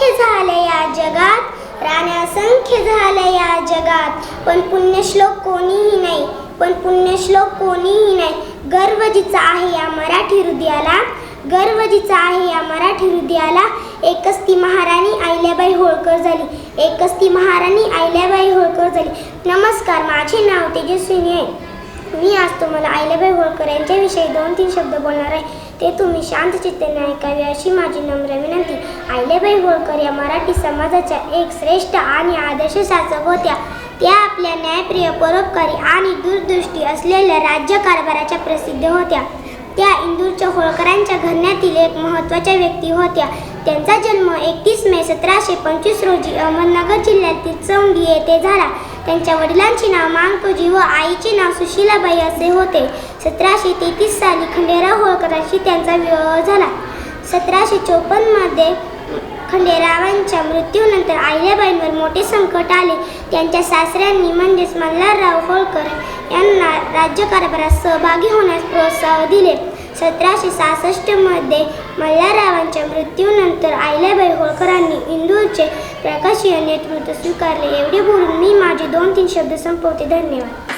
असंख्य झाले या जगात. राण्या असंख्य झाले या जगात. पण पुण्यश्लोक कोणीही नाही. पण पुण्यश्लोक कोणीही नाही. गर्व जिचा आहे या मराठी हृदयाला. गर्व जिचा आहे या मराठी हृदयाला. एकच ती महाराणी अहिल्याबाई होळकर झाली. एकच ती महाराणी अहिल्याबाई होळकर झाली. नमस्कार माझे नाव तेजस्विनी आहे. मी आज तुम्हाला अहिल्याबाई होळकर यांच्याविषयी दोन तीन शब्द बोलणार आहे. ते तुम्ही शांत चित्तेने ऐकावे अशी माझी नम्र विनंती. अहिल्याबाई होळकर या मराठी समाजाच्या एक श्रेष्ठ आणि आदर्श शासक होत्या. त्या आपल्या न्यायप्रिय परोपकारी आणि दूरदृष्टी असलेल्या राज्यकारभाराच्या प्रसिद्ध होत्या. त्या इंदूरच्या होळकरांच्या घराण्यातील एक महत्त्वाच्या व्यक्ती होत्या. त्यांचा जन्म एकतीस मे सतराशे पंचवीस रोजी अहमदनगर जिल्ह्यातील चौंडी येथे झाला. त्यांच्या वडिलांचे नाव मांगतोजी व आईचे नाव सुशीलाबाई असे होते. सतराशे तेहतीस साली खंडेराव होळकरांशी त्यांचा विवाह झाला. सतराशे चोपन्नमध्ये खंडेरावांच्या मृत्यूनंतर अहिल्याबाईंवर मोठे संकट आले. त्यांच्या सासऱ्यांनी म्हणजेच मल्हारराव होळकर यांना राज्यकारभारात सहभागी होण्यास प्रोत्साहन दिले. सतराशे सहासष्टमध्ये मल्हाररावांच्या मृत्यूनंतर अहिल्याबाई होळकरांनी इंदूरचे प्रकाशीय नेतृत्व स्वीकारले. एवढे बोलून मी माझे दोन तीन शब्द संपवते. धन्यवाद.